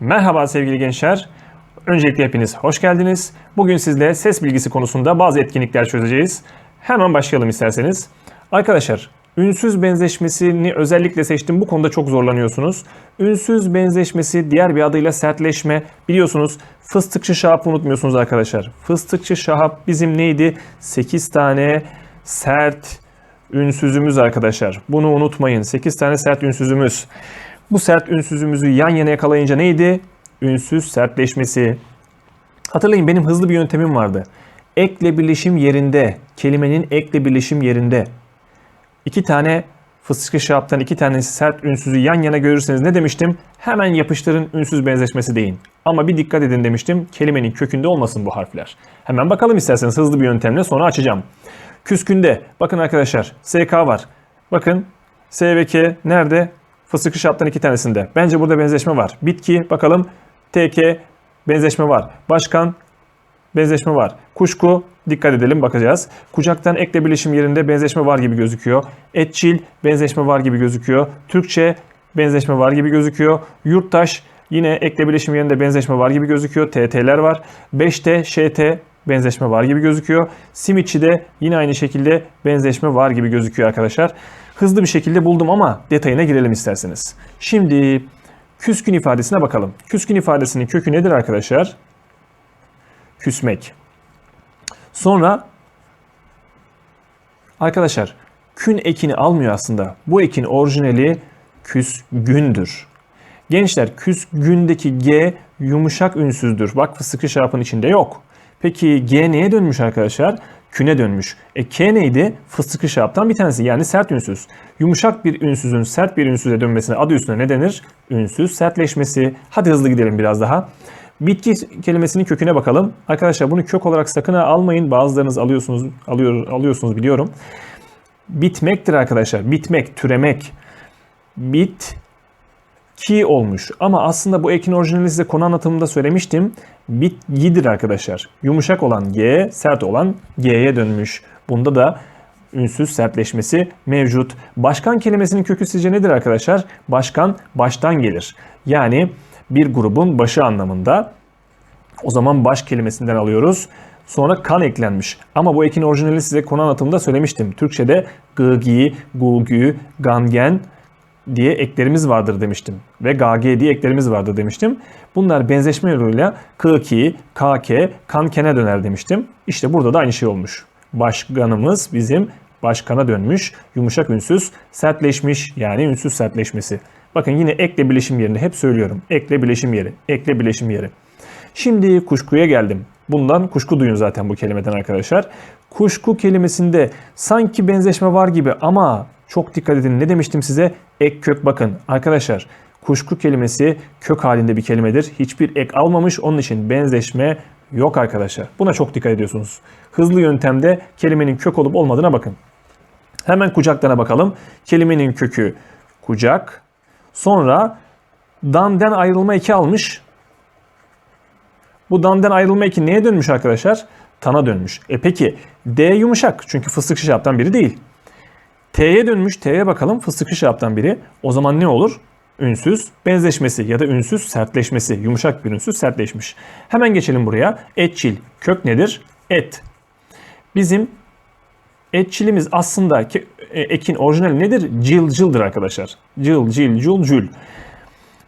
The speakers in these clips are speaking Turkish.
Merhaba sevgili gençler. Öncelikle hepiniz hoş geldiniz. Bugün sizle ses bilgisi konusunda bazı etkinlikler çözeceğiz. Hemen başlayalım isterseniz. Arkadaşlar, ünsüz benzeşmesini özellikle seçtim. Bu konuda çok zorlanıyorsunuz. Ünsüz benzeşmesi diğer bir adıyla sertleşme. Biliyorsunuz fıstıkçı şahap unutmuyorsunuz arkadaşlar. Fıstıkçı şahap bizim neydi? 8 tane sert ünsüzümüz arkadaşlar. Bunu unutmayın. 8 tane sert ünsüzümüz. Bu sert ünsüzümüzü yan yana yakalayınca neydi? Ünsüz sertleşmesi. Hatırlayın benim hızlı bir yöntemim vardı. Ekle birleşim yerinde, kelimenin ekle birleşim yerinde. iki tane fıstıklı şahaptan iki tane sert ünsüzü yan yana görürseniz ne demiştim? Hemen yapıştırın ünsüz benzeşmesi deyin. Ama bir dikkat edin demiştim. Kelimenin kökünde olmasın bu harfler. Hemen bakalım isterseniz hızlı bir yöntemle sonra açacağım. Küskünde bakın arkadaşlar SK var. Bakın S ve K nerede? Fıstıklı şaptan iki tanesinde. Bence burada benzeşme var. Bitki bakalım. TK benzeşme var. Başkan benzeşme var. Kuşku dikkat edelim bakacağız. Kucaktan ekle birleşim yerinde benzeşme var gibi gözüküyor. Etçil benzeşme var gibi gözüküyor. Türkçe benzeşme var gibi gözüküyor. Yurttaş yine ekle birleşim yerinde benzeşme var gibi gözüküyor. TT'ler var. 5T, ŞT benzeşme var gibi gözüküyor. Simitçi'de yine aynı şekilde benzeşme var gibi gözüküyor arkadaşlar. Hızlı bir şekilde buldum ama detayına girelim isterseniz. Şimdi küskün ifadesine bakalım. Küskün ifadesinin kökü nedir arkadaşlar? Küsmek. Sonra arkadaşlar kün ekini almıyor aslında. Bu ekin orijinali küsgündür. Gençler küsgündeki G yumuşak ünsüzdür. Bak fıstıklı şarapın içinde yok. Peki G neye dönmüş arkadaşlar? Küne dönmüş. E K neydi? Fıstıklı şaraptan bir tanesi yani sert ünsüz. Yumuşak bir ünsüzün sert bir ünsüze dönmesine adı üstüne ne denir? Ünsüz sertleşmesi. Hadi hızlı gidelim biraz daha. Bitki kelimesinin köküne bakalım. Arkadaşlar bunu kök olarak sakın almayın. Bazılarınız alıyorsunuz, alıyor, alıyorsunuz biliyorum. Bitmektir arkadaşlar. Bitmek, türemek. Bit ki olmuş. Ama aslında bu ekin orijinali size konu anlatımında söylemiştim. Bitgidir arkadaşlar. Yumuşak olan G, sert olan G'ye dönmüş. Bunda da ünsüz sertleşmesi mevcut. Başkan kelimesinin kökü sizce nedir arkadaşlar? Başkan baştan gelir. Yani bir grubun başı anlamında. O zaman baş kelimesinden alıyoruz. Sonra kan eklenmiş. Ama bu ekin orijinali size konu anlatımında söylemiştim. Türkçe'de gıgi, gulgü, gangen, diye eklerimiz vardır demiştim. Ve GG diye eklerimiz vardır demiştim. Bunlar benzeşme yoluyla KK, KK, kankene döner demiştim. İşte burada da aynı şey olmuş. Başkanımız bizim başkana dönmüş. Yumuşak ünsüz sertleşmiş yani ünsüz sertleşmesi. Bakın yine ekle bileşim yerinde hep söylüyorum. Ekle bileşim yeri, ekle bileşim yeri. Şimdi kuşkuya geldim. Bundan kuşku duyun zaten bu kelimeden arkadaşlar. Kuşku kelimesinde sanki benzeşme var gibi ama çok dikkat edin. Ne demiştim size? Ek kök bakın. Arkadaşlar kuşku kelimesi kök halinde bir kelimedir. Hiçbir ek almamış. Onun için benzeşme yok arkadaşlar. Buna çok dikkat ediyorsunuz. Hızlı yöntemde kelimenin kök olup olmadığına bakın. Hemen kucaklarına bakalım. Kelimenin kökü kucak. Sonra dan'den ayrılma eki almış. Bu dan'den ayrılma eki neye dönmüş arkadaşlar? Tana dönmüş. E peki D yumuşak çünkü fıstık şişaptan biri değil. T'ye dönmüş. T'ye bakalım. Fıstıklı şaraptan biri. O zaman ne olur? Ünsüz benzeşmesi ya da ünsüz sertleşmesi. Yumuşak bir ünsüz sertleşmiş. Hemen geçelim buraya. Etçil. Kök nedir? Et. Bizim etçilimiz aslında e, ekin orijinali nedir? Cil cildir arkadaşlar. Cil, cil, cul, cül.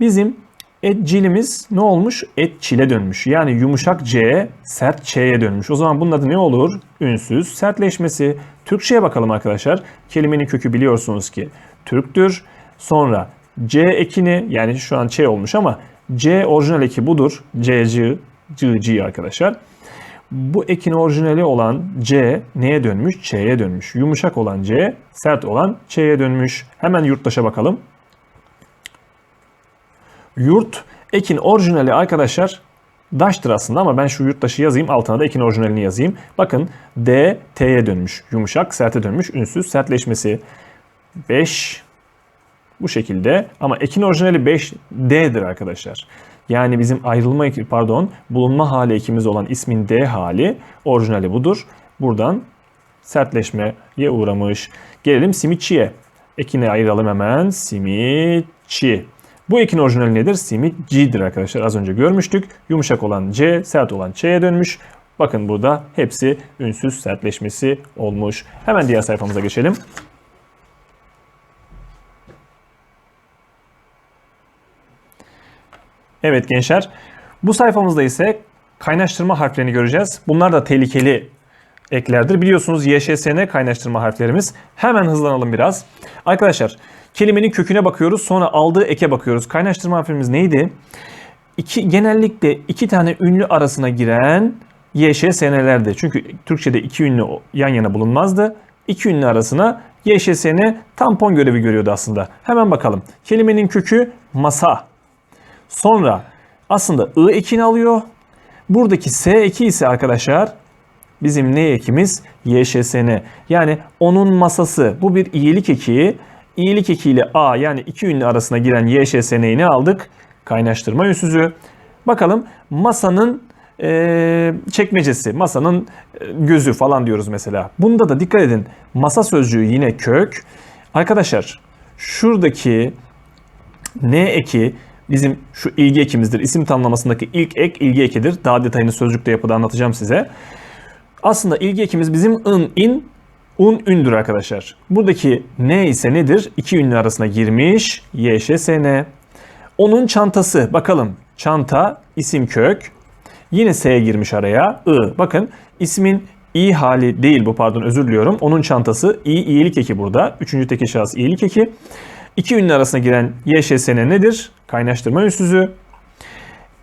Bizim etcilimiz ne olmuş? Et çile dönmüş. Yani yumuşak C, sert Ç'ye dönmüş. O zaman bunun adı ne olur? Ünsüz sertleşmesi. Türkçe'ye bakalım arkadaşlar. Kelimenin kökü biliyorsunuz ki Türktür. Sonra C ekini yani şu an Ç olmuş ama C orijinal eki budur. C, C, C, C arkadaşlar. Bu ekin orijinali olan C neye dönmüş? Ç'ye dönmüş. Yumuşak olan C, sert olan Ç'ye dönmüş. Hemen yurttaşa bakalım. Yurt ekin orijinali arkadaşlar Daş'tır aslında ama ben şu yurttaşı yazayım altına da ekin orijinalini yazayım. Bakın D T'ye dönmüş. Yumuşak serte dönmüş. Ünsüz sertleşmesi 5 bu şekilde ama ekin orijinali 5 D'dir arkadaşlar. Yani bizim ayrılma pardon bulunma hali ekimiz olan ismin D hali orijinali budur. Buradan sertleşmeye uğramış. Gelelim simitçiye. Ekini ayıralım hemen. Simitçi. Bu ekin orijinali nedir? Simitcidir arkadaşlar. Az önce görmüştük. Yumuşak olan C, sert olan Ç'ye dönmüş. Bakın burada hepsi ünsüz sertleşmesi olmuş. Hemen diğer sayfamıza geçelim. Evet gençler. Bu sayfamızda ise kaynaştırma harflerini göreceğiz. Bunlar da tehlikeli eklerdir. Biliyorsunuz YŞSN kaynaştırma harflerimiz. Hemen hızlanalım biraz. Arkadaşlar kelimenin köküne bakıyoruz. Sonra aldığı eke bakıyoruz. Kaynaştırma harflerimiz neydi? İki, genellikle iki tane ünlü arasına giren YŞSN'lerdi. Çünkü Türkçe'de iki ünlü yan yana bulunmazdı. İki ünlü arasına YŞSN tampon görevi görüyordu aslında. Hemen bakalım. Kelimenin kökü masa. Sonra aslında I ekini alıyor. Buradaki S eki ise arkadaşlar bizim ne ekimiz? YŞSN. Yani onun masası. Bu bir iyilik eki. İyilik eki ile A yani iki ünlü arasına giren YŞSN'yi ne aldık? Kaynaştırma ünsüzü. Bakalım masanın e, çekmecesi, masanın e, gözü falan diyoruz mesela. Bunda da dikkat edin. Masa sözcüğü yine kök. Arkadaşlar şuradaki N eki bizim şu ilgi ekimizdir. İsim tanımlamasındaki ilk ek ilgi ekidir. Daha detayını sözcükte yapıda anlatacağım size. Aslında ilgi ekimiz bizim ın, in, un, ündür arkadaşlar. Buradaki n ise nedir? İki ünlü arasına girmiş. YŞSN. Onun çantası. Bakalım. Çanta, isim kök. Yine S'ye girmiş araya. I. Bakın ismin i hali değil bu pardon özür diliyorum. Onun çantası i iyilik eki burada. Üçüncü tekil şahıs iyilik eki. İki ünlü arasına giren YŞSN nedir? Kaynaştırma ünsüzü.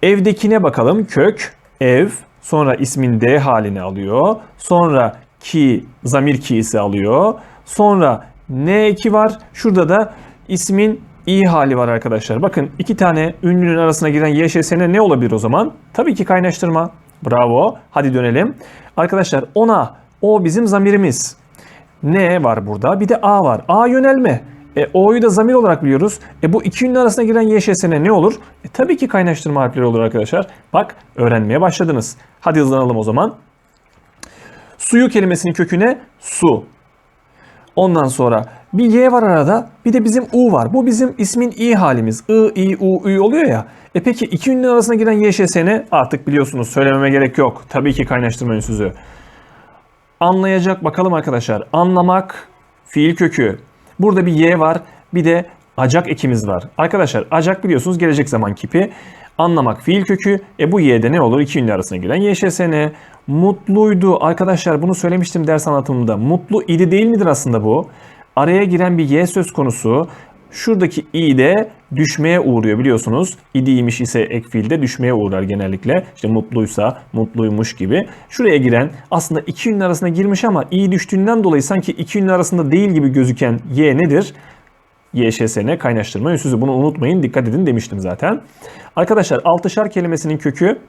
Evdekine bakalım. Kök, ev, sonra ismin D halini alıyor. Sonra ki, zamir ki'si alıyor. Sonra N2 var. Şurada da ismin i hali var arkadaşlar. Bakın iki tane ünlünün arasına giren YŞSN ne olabilir o zaman? Tabii ki kaynaştırma. Bravo. Hadi dönelim. Arkadaşlar ona, o bizim zamirimiz. N var burada. Bir de A var. A yönelme. E, O'yu da zamir olarak biliyoruz. E, bu iki ünlü arasına giren YŞSN ne olur? E, tabii ki kaynaştırma harfleri olur arkadaşlar. Bak öğrenmeye başladınız. Hadi hızlanalım o zaman. Suyu kelimesinin köküne su. Ondan sonra bir Y var arada bir de bizim U var. Bu bizim ismin I halimiz. I, I, U, Ü oluyor ya. E peki iki ünlü arasına giren YŞSN artık biliyorsunuz söylememe gerek yok. Tabii ki kaynaştırma ünsüzü. Anlayacak bakalım arkadaşlar. Anlamak fiil kökü. Burada bir Y var bir de acak ekimiz var. Arkadaşlar acak biliyorsunuz gelecek zaman kipi. Anlamak fiil kökü. E bu Y'de ne olur? İki ünlü arasına giren YŞSN. Mutluydu. Arkadaşlar bunu söylemiştim ders anlatımında. Mutlu idi değil midir aslında bu? Araya giren bir Y söz konusu. Şuradaki i de düşmeye uğruyor biliyorsunuz. İdiymiş ise ek fiilde düşmeye uğrar genellikle. İşte mutluysa, mutluymuş gibi. Şuraya giren aslında iki ünlü arasına girmiş ama i düştüğünden dolayı sanki iki ünlü arasında değil gibi gözüken y nedir? YŞSN kaynaştırma ünsüzü. Bunu unutmayın dikkat edin demiştim zaten. Arkadaşlar altışar kelimesinin kökü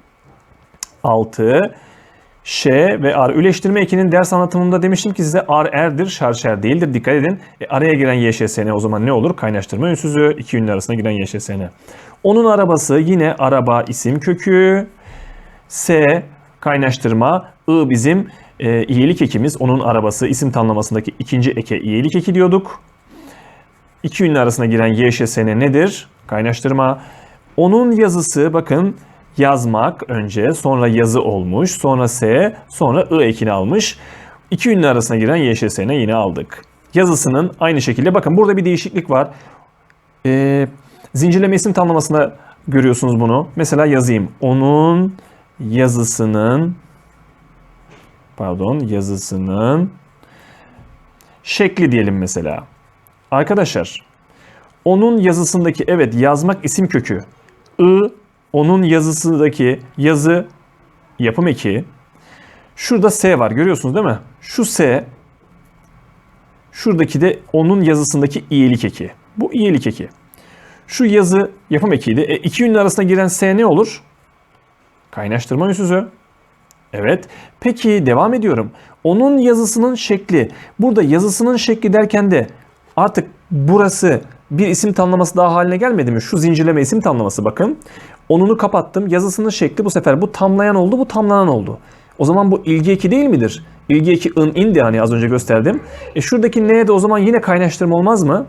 6 Ş ve ar. Üleştirme ekinin ders anlatımında demiştim ki size ar erdir, şarşer değildir. Dikkat edin. E, araya giren YŞSN o zaman ne olur? Kaynaştırma ünsüzü. iki ünlü arasına giren YŞSN. Onun arabası yine araba isim kökü. S kaynaştırma. I bizim e, iyilik ekimiz. Onun arabası isim tanımlamasındaki ikinci eke iyilik eki diyorduk. İki ünlü arasına giren YŞSN nedir? Kaynaştırma. Onun yazısı bakın yazmak önce, sonra yazı olmuş, sonra S, sonra I ekini almış. İki ünlü arasına giren YŞSN yine aldık. Yazısının aynı şekilde bakın burada bir değişiklik var. Ee, zincirleme isim tamlamasında görüyorsunuz bunu. Mesela yazayım. Onun yazısının pardon yazısının şekli diyelim mesela. Arkadaşlar onun yazısındaki evet yazmak isim kökü. I onun yazısındaki yazı yapım eki. Şurada S var görüyorsunuz değil mi? Şu S şuradaki de onun yazısındaki iyilik eki. Bu iyilik eki. Şu yazı yapım ekiydi. E, iki ünlü arasına giren S ne olur? Kaynaştırma ünsüzü. Evet. Peki devam ediyorum. Onun yazısının şekli. Burada yazısının şekli derken de artık burası bir isim tamlaması daha haline gelmedi mi? Şu zincirleme isim tamlaması bakın. Onunu kapattım. Yazısının şekli bu sefer bu tamlayan oldu, bu tamlanan oldu. O zaman bu ilgi eki değil midir? İlgi eki ın indi hani az önce gösterdim. E şuradaki n'ye de o zaman yine kaynaştırma olmaz mı?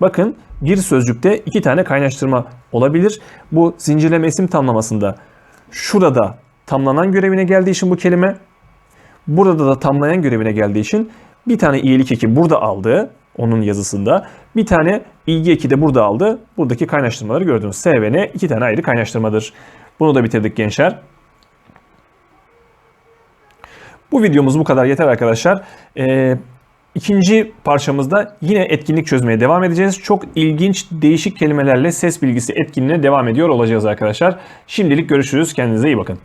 Bakın bir sözcükte iki tane kaynaştırma olabilir. Bu zincirleme isim tamlamasında şurada tamlanan görevine geldiği için bu kelime burada da tamlayan görevine geldiği için bir tane iyilik eki burada aldı onun yazısında. Bir tane ilgi eki de burada aldı. Buradaki kaynaştırmaları gördünüz. S ve N iki tane ayrı kaynaştırmadır. Bunu da bitirdik gençler. Bu videomuz bu kadar yeter arkadaşlar. Ee, ikinci parçamızda yine etkinlik çözmeye devam edeceğiz. Çok ilginç, değişik kelimelerle ses bilgisi etkinliğine devam ediyor olacağız arkadaşlar. Şimdilik görüşürüz. Kendinize iyi bakın.